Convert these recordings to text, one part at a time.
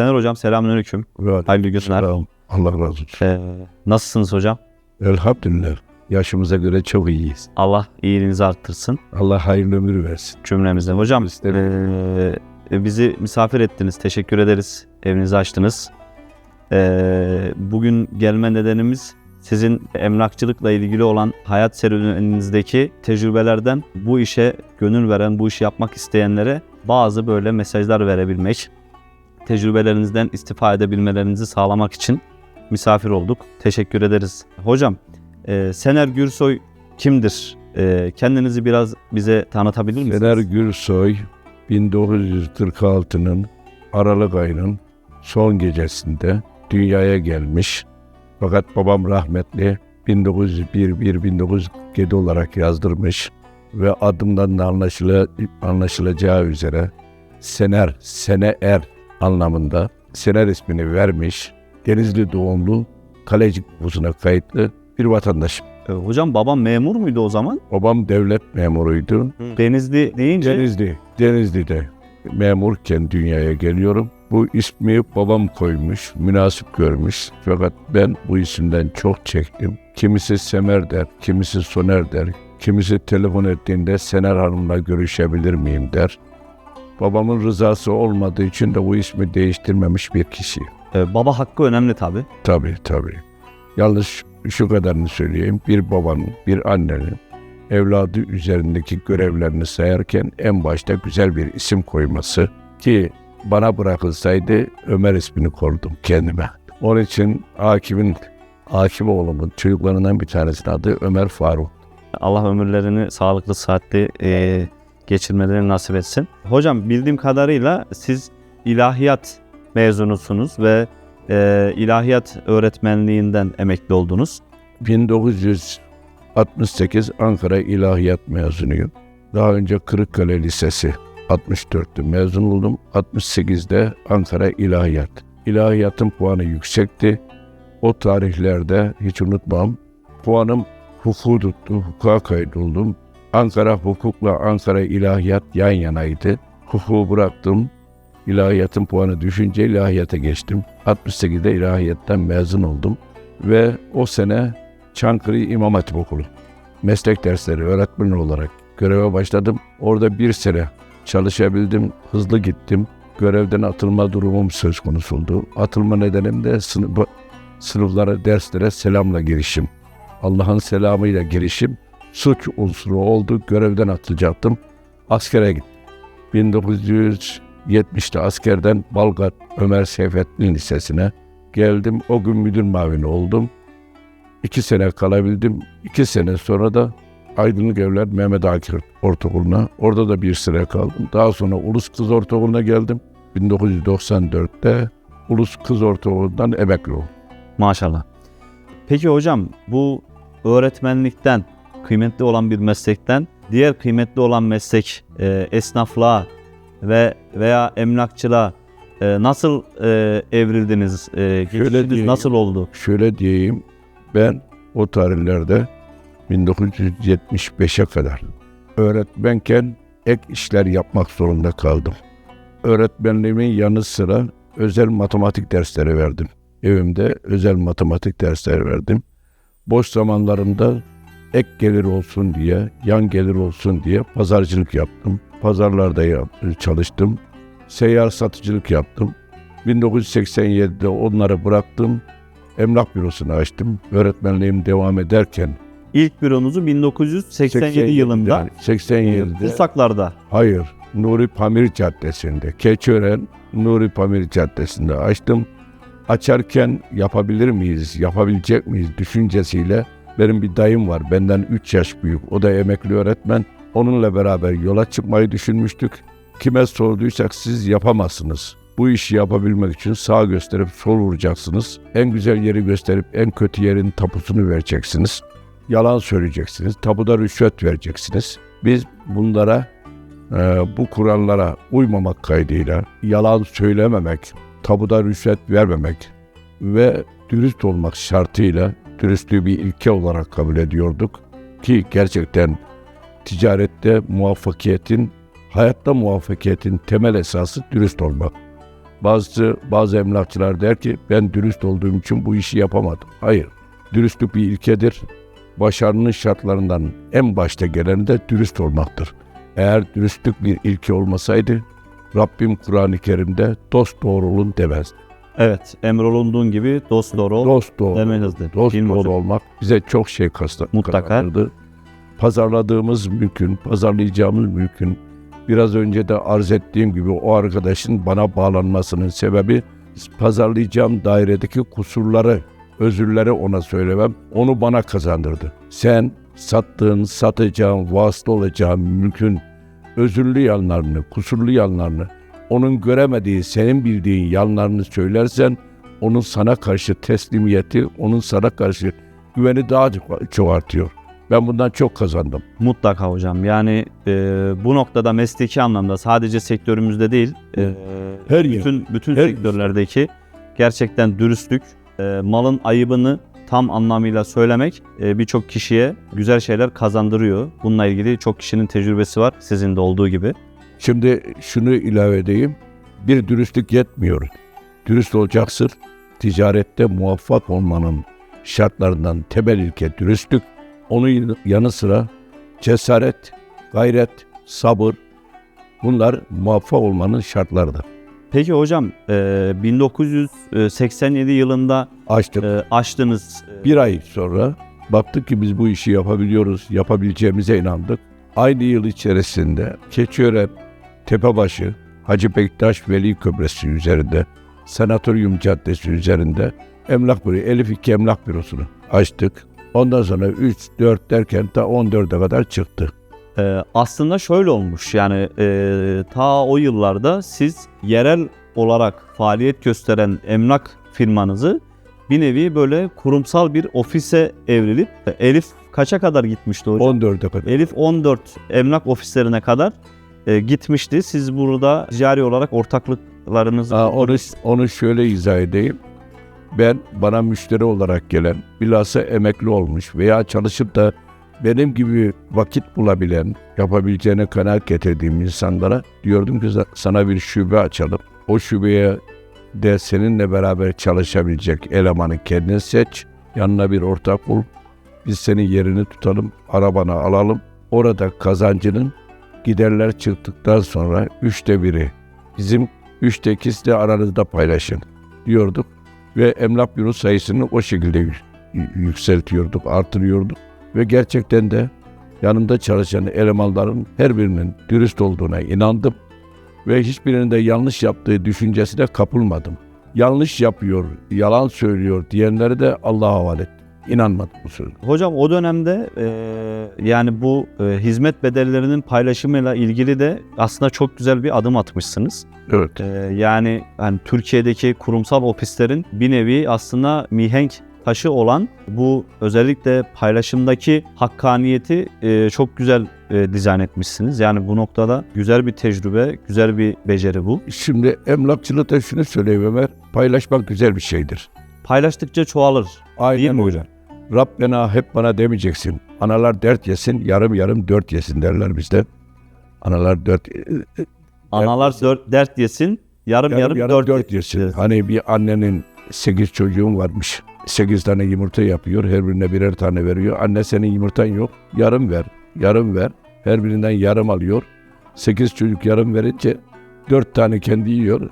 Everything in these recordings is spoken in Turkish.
Sener hocam selamünaleyküm. Hayırlı günler. Selam. Allah razı olsun. Ee, nasılsınız hocam? Elhamdülillah. Yaşımıza göre çok iyiyiz. Allah iyiliğinizi arttırsın Allah hayırlı ömür versin. cümlemize. Hocam ee, bizi misafir ettiniz. Teşekkür ederiz. Evinizi açtınız. Ee, bugün gelme nedenimiz sizin emlakçılıkla ilgili olan hayat serüveninizdeki tecrübelerden bu işe gönül veren, bu işi yapmak isteyenlere bazı böyle mesajlar verebilmek, tecrübelerinizden istifade edebilmelerinizi sağlamak için misafir olduk. Teşekkür ederiz. Hocam, e, Sener Gürsoy kimdir? E, kendinizi biraz bize tanıtabilir misiniz? Sener Gürsoy 1946'nın Aralık ayının son gecesinde dünyaya gelmiş. Fakat babam rahmetli 1901-1907 olarak yazdırmış ve adımdan da anlaşıla, anlaşılacağı üzere Sener, Sene Er anlamında Sener ismini vermiş. Denizli doğumlu, Kalecik nüfusuna kayıtlı bir vatandaş. E, hocam babam memur muydu o zaman? Babam devlet memuruydu. Denizli deyince Denizli, Denizli'de memurken dünyaya geliyorum. Bu ismi babam koymuş, münasip görmüş. Fakat ben bu isimden çok çektim. Kimisi Semer der, kimisi Soner der. Kimisi telefon ettiğinde Sener Hanım'la görüşebilir miyim der. Babamın rızası olmadığı için de bu ismi değiştirmemiş bir kişi. e, baba hakkı önemli tabii. Tabii tabii. Yalnız şu kadarını söyleyeyim. Bir babanın, bir annenin evladı üzerindeki görevlerini sayarken en başta güzel bir isim koyması ki bana bırakılsaydı Ömer ismini koydum kendime. Onun için Akif'in, Akif oğlumun çocuklarından bir tanesinin adı Ömer Faruk. Allah ömürlerini sağlıklı, sıhhatli e, geçirmelerini nasip etsin. Hocam bildiğim kadarıyla siz ilahiyat mezunusunuz ve e, ilahiyat öğretmenliğinden emekli oldunuz. 1968 Ankara İlahiyat mezunuyum. Daha önce Kırıkkale Lisesi 64'te mezun oldum. 68'de Ankara İlahiyat. İlahiyatın puanı yüksekti. O tarihlerde hiç unutmam. Puanım hukuku tuttu. Hukuka kaydoldum. Ankara hukukla Ankara İlahiyat yan yanaydı. Hukuku bıraktım. İlahiyatın puanı düşünce ilahiyata geçtim. 68'de ilahiyattan mezun oldum. Ve o sene Çankırı İmam Hatip Okulu. Meslek dersleri öğretmen olarak göreve başladım. Orada bir sene çalışabildim, hızlı gittim. Görevden atılma durumum söz konusu oldu. Atılma nedenim de sınıf, sınıflara, derslere selamla girişim. Allah'ın selamıyla girişim suç unsuru oldu. Görevden atılacaktım. Askere gittim. 1970'te askerden Balgat Ömer Seyfettin Lisesi'ne geldim. O gün müdür mavini oldum. İki sene kalabildim. İki sene sonra da Aydınlık Evler Mehmet Akif Ortaokulu'na. Orada da bir sene kaldım. Daha sonra Ulus Kız Ortaokulu'na geldim. 1994'te Ulus Kız Ortaokulu'ndan emekli oldum. Maşallah. Peki hocam bu öğretmenlikten kıymetli olan bir meslekten diğer kıymetli olan meslek e, esnaflığa ve veya emlakçılığa e, nasıl e, evrildiniz? E, geçişiniz diyeyim. nasıl oldu? Şöyle diyeyim, ben o tarihlerde 1975'e kadar öğretmenken ek işler yapmak zorunda kaldım. Öğretmenliğimin yanı sıra özel matematik dersleri verdim. Evimde özel matematik dersleri verdim. Boş zamanlarımda ek gelir olsun diye, yan gelir olsun diye pazarcılık yaptım. Pazarlarda yap- çalıştım. Seyyar satıcılık yaptım. 1987'de onları bıraktım. Emlak bürosunu açtım. Öğretmenliğim devam ederken İlk büronuzu 1987 yılında yani 87'de Ursaklar'da. hayır Nuri Pamir Caddesi'nde Keçiören Nuri Pamir Caddesi'nde açtım. Açarken yapabilir miyiz, yapabilecek miyiz düşüncesiyle benim bir dayım var benden 3 yaş büyük o da emekli öğretmen. Onunla beraber yola çıkmayı düşünmüştük. Kime sorduysak siz yapamazsınız. Bu işi yapabilmek için sağ gösterip sol vuracaksınız. En güzel yeri gösterip en kötü yerin tapusunu vereceksiniz. Yalan söyleyeceksiniz. Tapuda rüşvet vereceksiniz. Biz bunlara e, bu kurallara uymamak kaydıyla yalan söylememek, tapuda rüşvet vermemek ve dürüst olmak şartıyla dürüstlüğü bir ilke olarak kabul ediyorduk ki gerçekten ticarette muvaffakiyetin, hayatta muvaffakiyetin temel esası dürüst olmak. bazı bazı emlakçılar der ki ben dürüst olduğum için bu işi yapamadım. Hayır. Dürüstlük bir ilkedir. Başarının şartlarından en başta geleni de dürüst olmaktır. Eğer dürüstlük bir ilke olmasaydı Rabbim Kur'an-ı Kerim'de dost doğru olun demez. Evet, emrolunduğun gibi dost doğru ol. Dost doğru. demezdi. Dost mi doğru hocam? olmak bize çok şey kasta- Mutlaka. kazandırdı. Pazarladığımız mülkün, pazarlayacağımız mülkün biraz önce de arz ettiğim gibi o arkadaşın bana bağlanmasının sebebi pazarlayacağım dairedeki kusurları, özürleri ona söylemem, onu bana kazandırdı. Sen sattığın, satacağın, vasıta olacağın mülkün özürlü yanlarını, kusurlu yanlarını, onun göremediği, senin bildiğin yanlarını söylersen onun sana karşı teslimiyeti, onun sana karşı güveni daha çok, artıyor. Ben bundan çok kazandım. Mutlaka hocam. Yani e, bu noktada mesleki anlamda sadece sektörümüzde değil, e, Her yer. bütün bütün Her- sektörlerdeki gerçekten dürüstlük, e, malın ayıbını tam anlamıyla söylemek e, birçok kişiye güzel şeyler kazandırıyor. Bununla ilgili çok kişinin tecrübesi var sizin de olduğu gibi. Şimdi şunu ilave edeyim. Bir dürüstlük yetmiyor. Dürüst olacaksın. Ticarette muvaffak olmanın şartlarından temel ilke dürüstlük. Onun yanı sıra cesaret, gayret, sabır bunlar muvaffak olmanın şartlarıdır. Peki hocam e, 1987 yılında Açtık. e, açtınız. e, Bir ay sonra baktık ki biz bu işi yapabiliyoruz, yapabileceğimize inandık. Aynı yıl içerisinde Keçiören, Tepebaşı, Hacı Bektaş Veli Köprüsü üzerinde, Sanatoryum Caddesi üzerinde emlak büro, Elif 2 emlak bürosunu açtık. Ondan sonra 3, 4 derken ta 14'e kadar çıktı. Ee, aslında şöyle olmuş yani e, ta o yıllarda siz yerel olarak faaliyet gösteren emlak firmanızı bir nevi böyle kurumsal bir ofise evrilip Elif kaça kadar gitmişti hocam? 14'e kadar. Elif 14 emlak ofislerine kadar e, gitmişti. Siz burada ticari olarak ortaklıklarınızı Ha, onu, onu şöyle izah edeyim. Ben bana müşteri olarak gelen, bilhassa emekli olmuş veya çalışıp da benim gibi vakit bulabilen, yapabileceğine kanaat getirdiğim insanlara diyordum ki "Sa- sana bir şube açalım. O şubeye de seninle beraber çalışabilecek elemanı kendin seç. Yanına bir ortak bul. Biz senin yerini tutalım, arabana alalım. Orada kazancının giderler çıktıktan sonra üçte biri bizim üçte ikisi de aranızda paylaşın diyorduk. Ve emlak büro sayısını o şekilde yü- yü- yükseltiyorduk, artırıyorduk. Ve gerçekten de yanımda çalışan elemanların her birinin dürüst olduğuna inandım. Ve hiçbirinin de yanlış yaptığı düşüncesine kapılmadım. Yanlış yapıyor, yalan söylüyor diyenleri de Allah'a havale ettim. İnanmadım bu sözü. Hocam o dönemde e, yani bu e, hizmet bedellerinin paylaşımıyla ilgili de aslında çok güzel bir adım atmışsınız. Evet. Ee, yani hani Türkiye'deki kurumsal ofislerin bir nevi aslında mihenk taşı olan bu özellikle paylaşımdaki hakkaniyeti e, çok güzel e, dizayn etmişsiniz. Yani bu noktada güzel bir tecrübe, güzel bir beceri bu. Şimdi emlakçılıkta şunu söyleyeyim Ömer, paylaşmak güzel bir şeydir. Paylaştıkça çoğalır. Aynen Değil mi hocam? Rabbena hep bana demeyeceksin. Analar dert yesin, yarım yarım dört yesin derler bizde. Analar dört, Analar dört, dert yesin, yarım yarım, dört, dört yesin. Evet. Hani bir annenin sekiz çocuğun varmış. Sekiz tane yumurta yapıyor, her birine birer tane veriyor. Anne senin yumurtan yok, yarım ver, yarım ver. Her birinden yarım alıyor. Sekiz çocuk yarım verince dört tane kendi yiyor.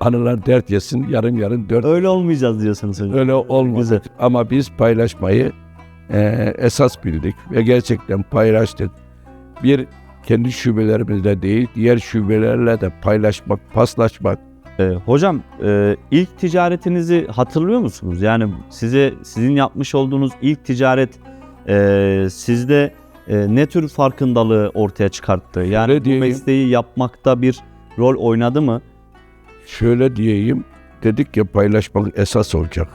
Analar dert yesin, yarım yarım dört Öyle olmayacağız diyorsunuz hocam. Öyle olmadı. Güzel. Ama biz paylaşmayı eee, esas bildik ve gerçekten paylaştık. Bir kendi şubelerimizde değil, diğer şubelerle de paylaşmak, paslaşmak. Ee, hocam e, ilk ticaretinizi hatırlıyor musunuz? Yani size sizin yapmış olduğunuz ilk ticaret e, sizde e, ne tür farkındalığı ortaya çıkarttı? Yani Öyle bu diyeyim. mesleği yapmakta bir rol oynadı mı? Şöyle diyeyim, dedik ya paylaşmak esas olacak.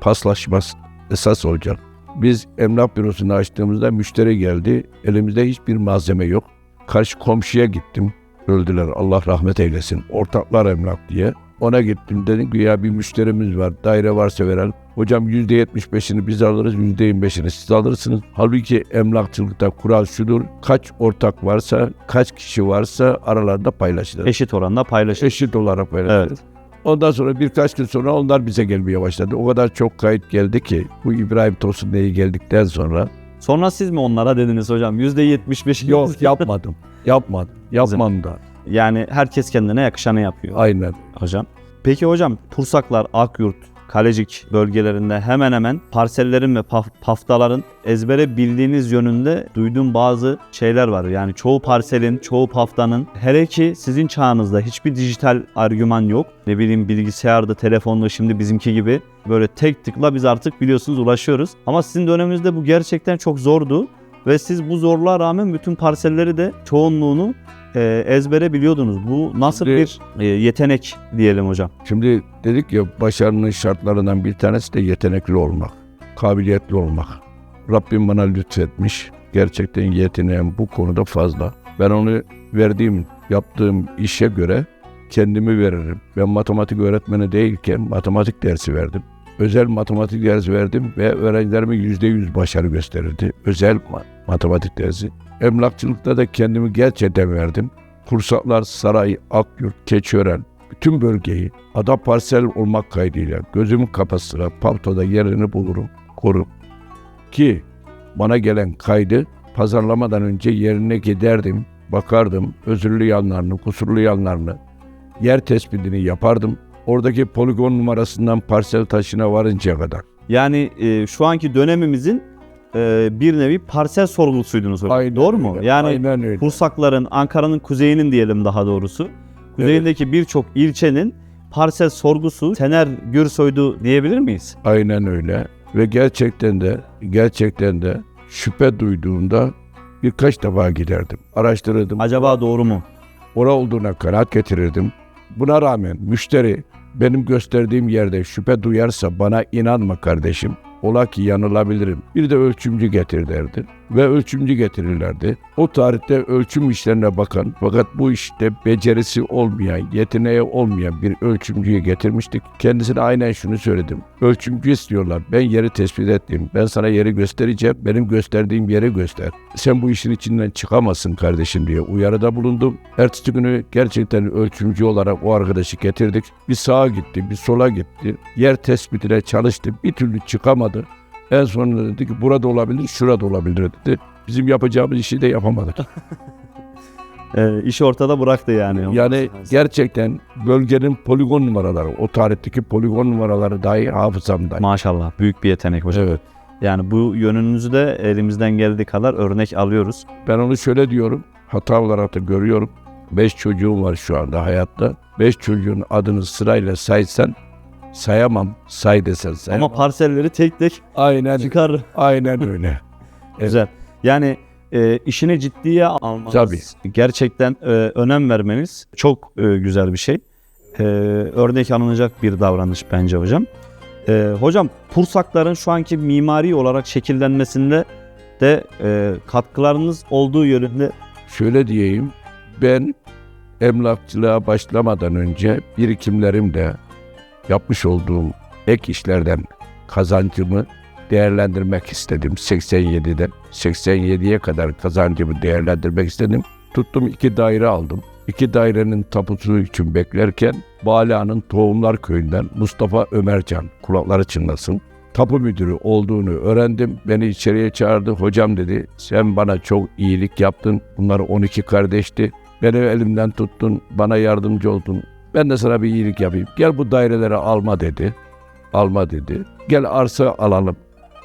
Paslaşmaz esas olacak. Biz emlak bürosunu açtığımızda müşteri geldi. Elimizde hiçbir malzeme yok. Karşı komşuya gittim. Öldüler Allah rahmet eylesin. Ortaklar emlak diye. Ona gittim dedim ki ya bir müşterimiz var. Daire varsa verelim. Hocam %75'ini biz alırız, %25'ini siz alırsınız. Halbuki emlakçılıkta kural şudur. Kaç ortak varsa, kaç kişi varsa aralarında paylaşılır. Eşit oranda paylaşır. Eşit olarak paylaşılır. Evet. Ondan sonra birkaç gün sonra onlar bize gelmeye başladı. O kadar çok kayıt geldi ki bu İbrahim Tosun Bey'i geldikten sonra Sonra siz mi onlara dediniz hocam? %75 yok yapmadım. Yapmadım. Yapmam da. Yani herkes kendine yakışanı yapıyor Aynen. hocam. Peki hocam Pursaklar, Akyurt, Kalecik bölgelerinde hemen hemen parsellerin ve paf- paftaların ezbere bildiğiniz yönünde duyduğum bazı şeyler var. Yani çoğu parselin, çoğu paftanın hele ki sizin çağınızda hiçbir dijital argüman yok. Ne bileyim bilgisayarda, telefonda şimdi bizimki gibi böyle tek tıkla biz artık biliyorsunuz ulaşıyoruz. Ama sizin döneminizde bu gerçekten çok zordu. Ve siz bu zorluğa rağmen bütün parselleri de çoğunluğunu e, ezbere biliyordunuz. Bu nasıl Şimdi- bir e, yetenek diyelim hocam? Şimdi dedik ya başarının şartlarından bir tanesi de yetenekli olmak. Kabiliyetli olmak. Rabbim bana lütfetmiş. Gerçekten yeteneğim bu konuda fazla. Ben onu verdiğim, yaptığım işe göre kendimi veririm. Ben matematik öğretmeni değilken matematik dersi verdim. Özel matematik dersi verdim ve öğrencilerime yüzde yüz başarı gösterirdi. Özel ma- matematik dersi. Emlakçılıkta da kendimi gerçekten verdim. Kursaklar, Saray, Akyurt, Keçiören, bütün bölgeyi ada parsel olmak kaydıyla gözümü kapastıra Pavto'da yerini bulurum, korum. Ki bana gelen kaydı pazarlamadan önce yerine giderdim, bakardım, özürlü yanlarını, kusurlu yanlarını, yer tespitini yapardım. Oradaki poligon numarasından parsel taşına varıncaya kadar. Yani e, şu anki dönemimizin e, bir nevi parsel sorgusuydunuz hocam. Aynen Doğru mu? öyle, Yani aynen öyle. Pursakların, Ankara'nın kuzeyinin diyelim daha doğrusu. Kuzeyindeki birçok ilçenin parsel sorgusu Tener Gürsoy'du diyebilir miyiz? Aynen öyle. Ve gerçekten de gerçekten de şüphe duyduğumda birkaç defa giderdim. Araştırırdım. Acaba doğru mu? Ora olduğuna kanaat getirirdim. Buna rağmen müşteri benim gösterdiğim yerde şüphe duyarsa bana inanma kardeşim. Ola ki yanılabilirim. Bir de ölçümcü getir derdi. Ve ölçümcü getirirlerdi. O tarihte ölçüm işlerine bakan fakat bu işte becerisi olmayan, yeteneği olmayan bir ölçümcüyü getirmiştik. Kendisine aynen şunu söyledim. Ölçümcü istiyorlar. Ben yeri tespit ettim. Ben sana yeri göstereceğim. Benim gösterdiğim yeri göster. Sen bu işin içinden çıkamazsın kardeşim diye uyarıda bulundum. Ertesi günü gerçekten ölçümcü olarak o arkadaşı getirdik. Bir sağa gitti, bir sola gitti. Yer tespitine çalıştı. Bir türlü çıkamadı. En sonunda dedi ki burada olabilir, şurada olabilir dedi. Bizim yapacağımız işi de yapamadık. E, işi ortada bıraktı yani. Yani gerçekten bölgenin poligon numaraları, o tarihteki poligon numaraları dahi hafızamda. Maşallah büyük bir yetenek hocam. Evet. Yani bu yönünüzü de elimizden geldiği kadar örnek alıyoruz. Ben onu şöyle diyorum, hata olarak da görüyorum. Beş çocuğum var şu anda hayatta. Beş çocuğun adını sırayla saysan sayamam. Say desen sayamam. Ama parselleri tek tek aynen, çıkar. aynen öyle. Güzel. Yani e, işini ciddiye almanız, Tabii. gerçekten e, önem vermeniz çok e, güzel bir şey. E, örnek alınacak bir davranış bence hocam. E, hocam Pursakların şu anki mimari olarak şekillenmesinde de e, katkılarınız olduğu yönünde Şöyle diyeyim, ben emlakçılığa başlamadan önce birikimlerimle yapmış olduğum ek işlerden kazancımı değerlendirmek istedim 87'de. 87'ye kadar kazancımı değerlendirmek istedim. Tuttum iki daire aldım. İki dairenin tapusu için beklerken Balia'nın Tohumlar Köyü'nden Mustafa Ömercan kulakları çınlasın. Tapu müdürü olduğunu öğrendim. Beni içeriye çağırdı. Hocam dedi sen bana çok iyilik yaptın. Bunlar 12 kardeşti. Beni elimden tuttun. Bana yardımcı oldun. Ben de sana bir iyilik yapayım. Gel bu daireleri alma dedi. Alma dedi. Gel arsa alalım.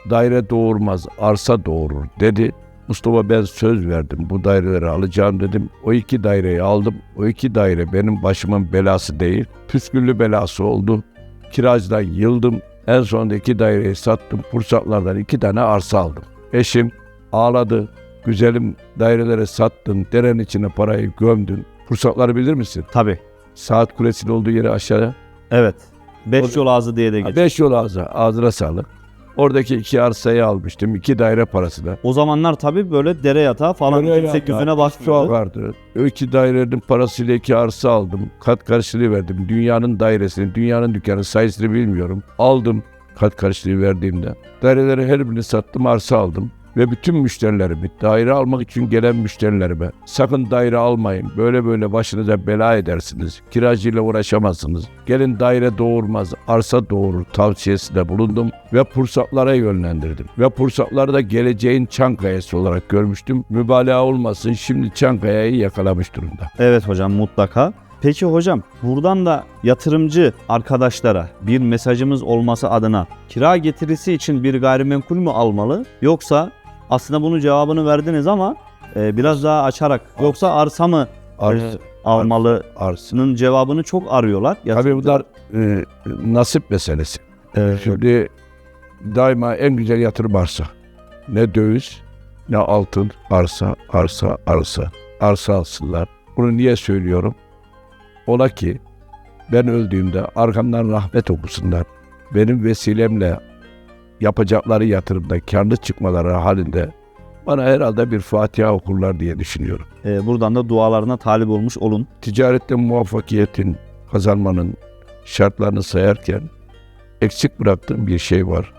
Daire doğurmaz, arsa doğurur dedi. Mustafa ben söz verdim. Bu daireleri alacağım dedim. O iki daireyi aldım. O iki daire benim başımın belası değil. Püsküllü belası oldu. Kiracıdan yıldım. En sonunda iki daireyi sattım. Pursaklardan iki tane arsa aldım. Eşim ağladı. Güzelim daireleri sattın. Derenin içine parayı gömdün. Pursakları bilir misin? tabii. Saat kulesinin olduğu yeri aşağıya. Evet. Beş yol ağzı diye de geçiyor. Beş yol ağzı. Ağzına sağlık. Oradaki iki arsayı almıştım. iki daire parasına. O zamanlar tabii böyle dere yatağı falan Oraya kimse Su bakmıyordu. vardı. O iki dairenin parasıyla iki arsa aldım. Kat karşılığı verdim. Dünyanın dairesini, dünyanın dükkanı sayısını bilmiyorum. Aldım kat karşılığı verdiğimde. Daireleri her birini sattım, arsa aldım. Ve bütün müşterilerimi, daire almak için gelen müşterilerime sakın daire almayın. Böyle böyle başınıza bela edersiniz. Kiracıyla uğraşamazsınız. Gelin daire doğurmaz, arsa doğurur tavsiyesinde bulundum ve pursaklara yönlendirdim. Ve pursakları da geleceğin Çankaya'sı olarak görmüştüm. Mübalağa olmasın şimdi Çankaya'yı yakalamış durumda. Evet hocam mutlaka. Peki hocam buradan da yatırımcı arkadaşlara bir mesajımız olması adına kira getirisi için bir gayrimenkul mü almalı yoksa aslında bunun cevabını verdiniz ama e, biraz daha açarak yoksa arsa mı e, almalısının arsa. cevabını çok arıyorlar. Tabii Yatırımcı- bunlar e, nasip meselesi. Evet. Şimdi daima en güzel yatırım arsa. Ne döviz, ne altın, arsa, arsa, arsa. Arsa alsınlar. Bunu niye söylüyorum? Ola ki ben öldüğümde arkamdan rahmet okusunlar. Benim vesilemle yapacakları yatırımda karlı çıkmaları halinde bana herhalde bir Fatiha okurlar diye düşünüyorum. E, buradan da dualarına talip olmuş olun. ticarette muvaffakiyetin kazanmanın şartlarını sayarken eksik bıraktığım bir şey var.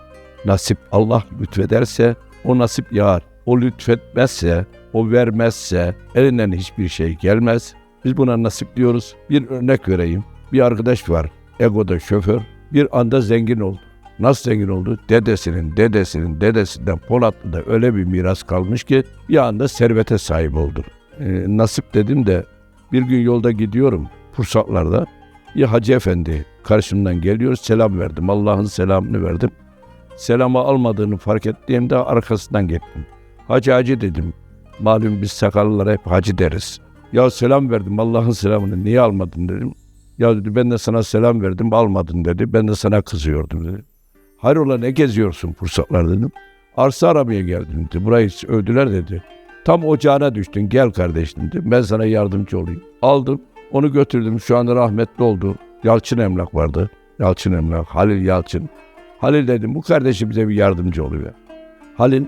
Nasip Allah lütfederse o nasip yağar. O lütfetmezse, o vermezse elinden hiçbir şey gelmez. Biz buna nasip diyoruz. Bir örnek vereyim. Bir arkadaş var. Ego'da şoför. Bir anda zengin oldu. Nasıl zengin oldu? Dedesinin, dedesinin, dedesinden Polatlı'da öyle bir miras kalmış ki bir anda servete sahip oldu. Ee, nasip dedim de bir gün yolda gidiyorum Pursaklar'da. Bir hacı efendi karşımdan geliyor. Selam verdim. Allah'ın selamını verdim. Selamı almadığını fark ettiğimde arkasından gittim. Hacı hacı dedim. Malum biz sakallılara hep hacı deriz. Ya selam verdim Allah'ın selamını niye almadın dedim. Ya dedi ben de sana selam verdim almadın dedi. Ben de sana kızıyordum dedi. Hayrola ne geziyorsun Pursaklar dedim. Arsa aramaya geldim dedi. Burayı övdüler dedi. Tam ocağına düştün gel kardeş dedi. Ben sana yardımcı olayım. Aldım onu götürdüm şu anda rahmetli oldu. Yalçın Emlak vardı. Yalçın Emlak, Halil Yalçın. Halil dedim bu kardeşim bize bir yardımcı oluyor. Halil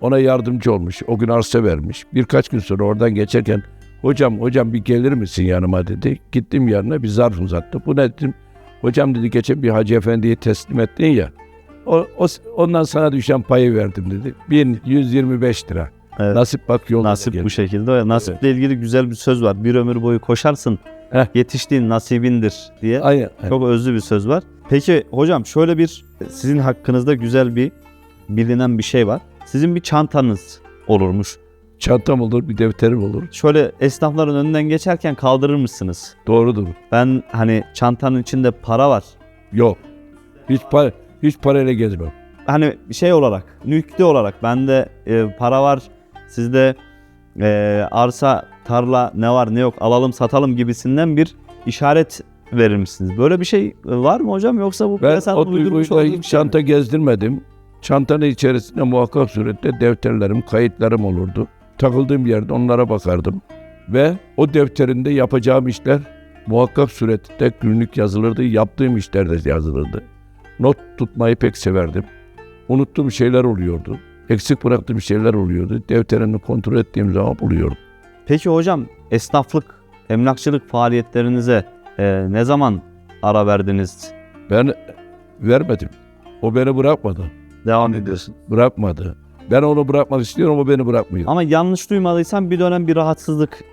ona yardımcı olmuş. O gün arsa vermiş. Birkaç gün sonra oradan geçerken hocam hocam bir gelir misin yanıma dedi. Gittim yanına bir zarf uzattı. Bu ne dedim. Hocam dedi geçen bir hacı efendiye teslim ettin ya. O, o- ondan sana düşen payı verdim dedi. 1125 lira. Evet. Nasip bak yolda Nasip bu şekilde. Nasiple ilgili güzel bir söz var. Bir ömür boyu koşarsın. Heh. Yetiştiğin nasibindir diye. Aynen. Çok özlü bir söz var. Peki hocam şöyle bir sizin hakkınızda güzel bir bilinen bir şey var. Sizin bir çantanız olurmuş. Çantam olur, bir defterim olur. Şöyle esnafların önünden geçerken kaldırır mısınız? Doğrudur. Ben hani çantanın içinde para var. Yok. Hiç para, hiç parayla gezmem. Hani şey olarak, nüktü olarak bende e, para var. Sizde e, arsa, tarla ne var ne yok alalım satalım gibisinden bir işaret verir misiniz? Böyle bir şey e, var mı hocam yoksa bu piyasanın uydurmuş olduğu bir şey mi? çanta gezdirmedim. Çantanın içerisinde muhakkak surette defterlerim, kayıtlarım olurdu. Takıldığım yerde onlara bakardım. Ve o defterinde yapacağım işler muhakkak surette günlük yazılırdı. Yaptığım işler de yazılırdı. Not tutmayı pek severdim. Unuttuğum şeyler oluyordu. Eksik bıraktığım şeyler oluyordu. Defterini kontrol ettiğim zaman buluyordum. Peki hocam esnaflık, emlakçılık faaliyetlerinize e, ne zaman ara verdiniz? Ben vermedim. O beni bırakmadı. Devam ediyorsun. Bırakmadı. Ben onu bırakmak istiyorum o beni bırakmıyor. Ama yanlış duymadıysam bir dönem bir rahatsızlık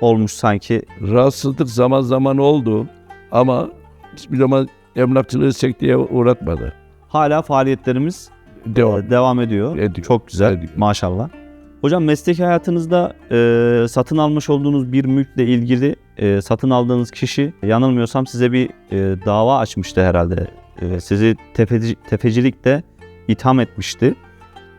olmuş sanki. Rahatsızlık zaman zaman oldu ama hiçbir zaman emlakçılığı sekteye uğratmadı. Hala faaliyetlerimiz Devam e, devam ediyor. ediyor. Çok güzel Ediyor. maşallah. Hocam mesleki hayatınızda e, satın almış olduğunuz bir mülkle ilgili e, satın aldığınız kişi yanılmıyorsam size bir e, dava açmıştı herhalde. E, sizi tefeci, tefecilikte itham etmişti.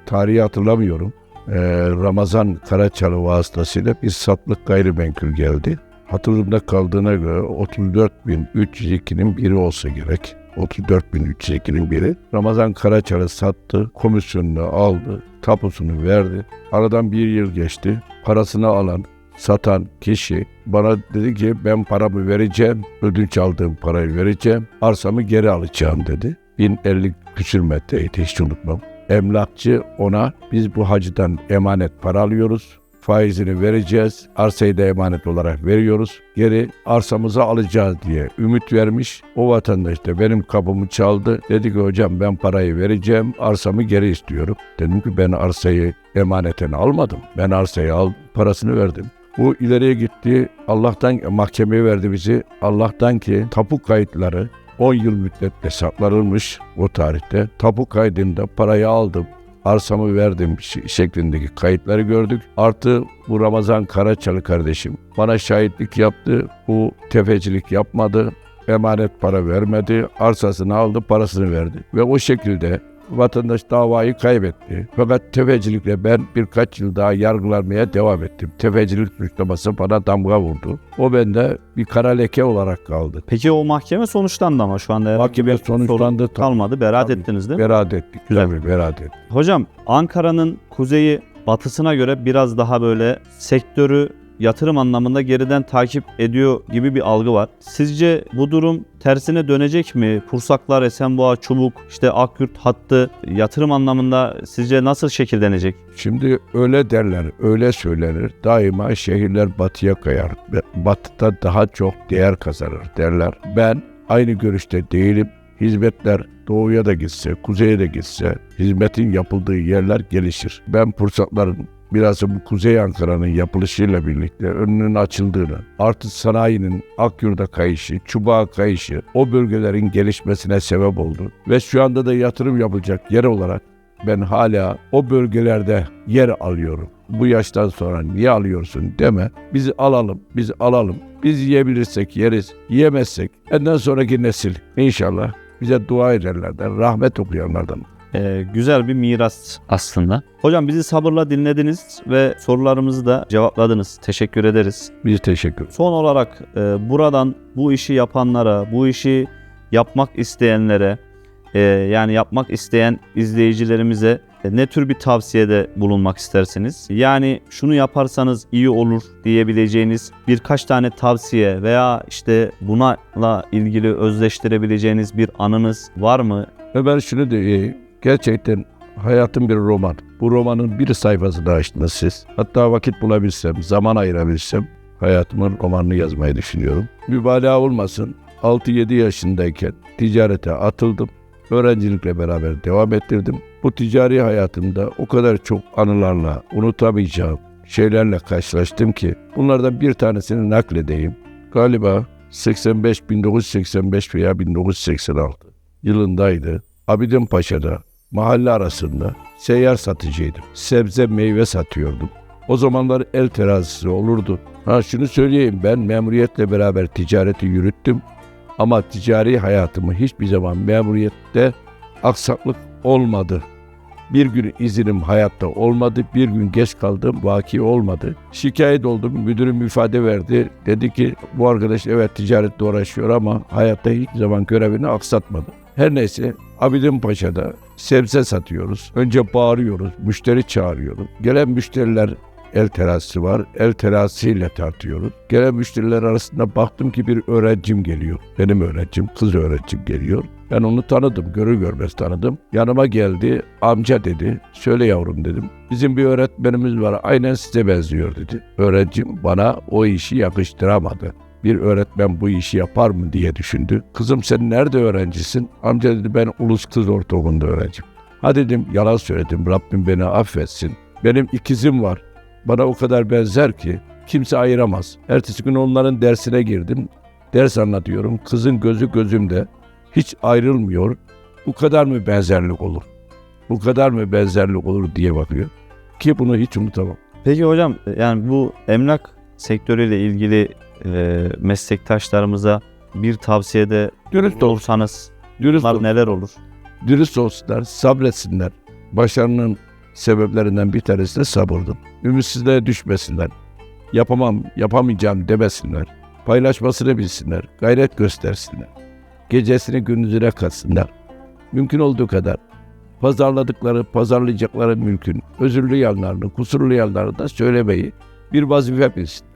Tarihi hatırlamıyorum. Ee, Ramazan Karaçalı vasıtasıyla bir satlık gayrimenkul geldi. Hatırımda kaldığına göre 34.302'nin biri olsa gerek. 34.302'nin biri. Ramazan Karaçalı sattı, komisyonunu aldı, tapusunu verdi. Aradan bir yıl geçti. Parasını alan, satan kişi bana dedi ki ben paramı vereceğim, ödünç aldığım parayı vereceğim, arsamı geri alacağım dedi. 1050 küsür metreydi hiç unutmam. Emlakçı ona biz bu hacıdan emanet para alıyoruz. Faizini vereceğiz. Arsayı da emanet olarak veriyoruz. Geri arsamızı alacağız diye ümit vermiş. O vatandaş da benim kapımı çaldı. Dedi ki hocam ben parayı vereceğim. Arsamı geri istiyorum. Dedim ki ben arsayı emaneten almadım. Ben arsayı al parasını verdim. Bu ileriye gitti. Allah'tan mahkemeye verdi bizi. Allah'tan ki tapu kayıtları 10 yıl müddetle saklanılmış o tarihte. Tapu kaydında parayı aldım arsamı verdim şeklindeki kayıtları gördük. Artı bu Ramazan Karaçalı kardeşim bana şahitlik yaptı. Bu tefecilik yapmadı. Emanet para vermedi. Arsasını aldı, parasını verdi. Ve o şekilde vatandaş davayı kaybetti. Fakat tefecilikle ben birkaç yıl daha yargılanmaya devam ettim. Tefecilik suçlaması bana damga vurdu. O bende bir kara leke olarak kaldı. Peki o mahkeme sonuçlandı ama şu anda Mahkeme bir sonuçlandı. sorun kalmadı. Beraat Tabii. ettiniz değil mi? Beraat ettik. Güzel. Tabii beraat ettik. Hocam Ankara'nın kuzeyi batısına göre biraz daha böyle sektörü yatırım anlamında geriden takip ediyor gibi bir algı var. Sizce bu durum tersine dönecek mi? Pursaklar, Esenboğa, Çubuk, işte Akyurt hattı yatırım anlamında sizce nasıl şekillenecek? Şimdi öyle derler, öyle söylenir. Daima şehirler batıya kayar. Batıda daha çok değer kazanır derler. Ben aynı görüşte değilim. Hizmetler doğuya da gitse, kuzeye de gitse hizmetin yapıldığı yerler gelişir. Ben Pursakların biraz da bu Kuzey Ankara'nın yapılışıyla birlikte önünün açıldığını, artı sanayinin Akyurt'a kayışı, Çubuğa kayışı o bölgelerin gelişmesine sebep oldu. Ve şu anda da yatırım yapılacak yer olarak ben hala o bölgelerde yer alıyorum. Bu yaştan sonra niye alıyorsun deme. Biz alalım, biz alalım. Biz yiyebilirsek yeriz, yiyemezsek ondan sonraki nesil inşallah bize dua ederlerden, rahmet okuyanlardan. Ee, güzel bir miras aslında. Hocam bizi sabırla dinlediniz ve sorularımızı da cevapladınız. Teşekkür ederiz. Biz teşekkür Son olarak e, buradan bu işi yapanlara, bu işi yapmak isteyenlere, e, yani yapmak isteyen izleyicilerimize e, ne tür bir tavsiyede bulunmak istersiniz? Yani şunu yaparsanız iyi olur diyebileceğiniz birkaç tane tavsiye veya işte bununla ilgili özleştirebileceğiniz bir anınız var mı? Ve ben şunu diyeyim. Gerçekten hayatım bir roman. Bu romanın bir sayfası da açtınız siz. Hatta vakit bulabilsem, zaman ayırabilsem hayatımın romanını yazmayı düşünüyorum. Mübalağa olmasın. 6-7 yaşındayken ticarete atıldım. Öğrencilikle beraber devam ettirdim. Bu ticari hayatımda o kadar çok anılarla, unutamayacağım şeylerle karşılaştım ki bunlardan bir tanesini nakledeyim. Galiba 85, 1985 veya 1986 yılındaydı. Abidin Paşa'da mahalle arasında seyyar satıcıydım. Sebze meyve satıyordum. O zamanlar el terazisi olurdu. Ha şunu söyleyeyim ben memuriyetle beraber ticareti yürüttüm. Ama ticari hayatımı hiçbir zaman memuriyette aksaklık olmadı. Bir gün izinim hayatta olmadı, bir gün geç kaldım, vaki olmadı. Şikayet oldum, müdürüm ifade verdi. Dedi ki bu arkadaş evet ticaretle uğraşıyor ama hayatta hiçbir zaman görevini aksatmadı. Her neyse Abidin Paşa'da sebze satıyoruz. Önce bağırıyoruz, müşteri çağırıyoruz. Gelen müşteriler el terazisi var. El terazisiyle tartıyoruz. Gelen müşteriler arasında baktım ki bir öğrencim geliyor. Benim öğrencim, kız öğrencim geliyor. Ben onu tanıdım, görür görmez tanıdım. Yanıma geldi, amca dedi. Söyle yavrum dedim. Bizim bir öğretmenimiz var, aynen size benziyor dedi. Öğrencim bana o işi yakıştıramadı. Bir öğretmen bu işi yapar mı diye düşündü. Kızım sen nerede öğrencisin? Amca dedi ben Ulus Kız Ortaokulu'nda öğrencim. Ha dedim yalan söyledim Rabbim beni affetsin. Benim ikizim var. Bana o kadar benzer ki kimse ayıramaz. Ertesi gün onların dersine girdim. Ders anlatıyorum. Kızın gözü gözümde. Hiç ayrılmıyor. Bu kadar mı benzerlik olur? Bu kadar mı benzerlik olur diye bakıyor. Ki bunu hiç unutamam. Peki hocam yani bu emlak sektörüyle ilgili e, meslektaşlarımıza bir tavsiyede Dürüst ol. olursanız Dürüst bunlar ol. neler olur? dürüst olsunlar, sabretsinler. Başarının sebeplerinden bir tanesi de sabırdır. Ümitsizliğe düşmesinler. Yapamam, yapamayacağım demesinler. Paylaşmasını bilsinler, gayret göstersinler. Gecesini gündüzüne katsınlar. Mümkün olduğu kadar pazarladıkları, pazarlayacakları mümkün. Özürlü yanlarını, kusurlu yanlarını da söylemeyi bir vazife bilsin.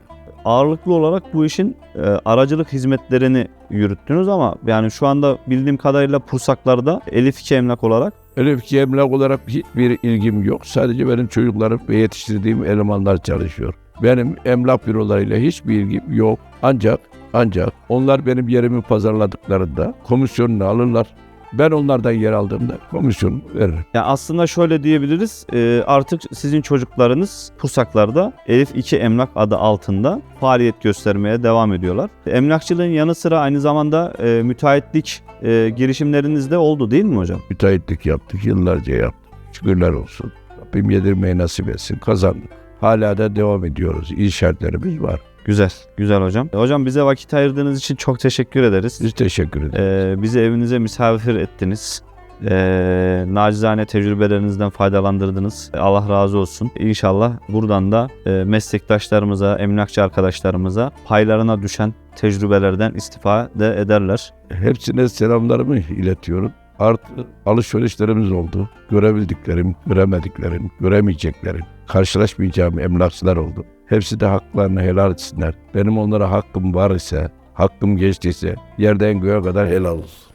Ağırlıklı olarak bu işin e, aracılık hizmetlerini yürüttünüz ama yani şu anda bildiğim kadarıyla Pursaklar'da Elif İki Emlak olarak Öyle ki emlak olarak hiçbir ilgim yok. Sadece benim çocuklarım ve yetiştirdiğim elemanlar çalışıyor. Benim emlak bürolarıyla hiçbir ilgim yok. Ancak ancak onlar benim yerimi pazarladıklarında komisyonunu alırlar. Ben onlardan yer aldığımda komisyonu veririm. Ya aslında şöyle diyebiliriz. e, artık sizin çocuklarınız Pursaklar'da Elif 2 Emlak adı altında faaliyet göstermeye devam ediyorlar. Emlakçılığın yanı sıra aynı zamanda e, müteahhitlik e, girişimleriniz de oldu değil mi hocam? Müteahhitlik yaptık, yıllarca yaptık. Şükürler olsun. Rabbim yedirmeyi nasip etsin. Kazandık. Hala da devam ediyoruz. İyi şartlarımız var. Güzel, güzel hocam. Hocam bize vakit ayırdığınız için çok teşekkür ederiz. Biz teşekkür ederiz. Ee, bizi evinize misafir ettiniz. Ee, nacizane tecrübelerinizden faydalandırdınız. Allah razı olsun. İnşallah buradan da e, meslektaşlarımıza, emlakçı arkadaşlarımıza paylarına düşen tecrübelerden istifade ederler. Hepsine selamlarımı iletiyorum. Artı alışverişlerimiz oldu. Görebildiklerim, göremediklerim, göremeyeceklerim, karşılaşmayacağım emlakçılar oldu. Hepsi de haklarını helal etsinler. Benim onlara hakkım var ise, hakkım geçtiyse yerden göğe kadar helal olsun.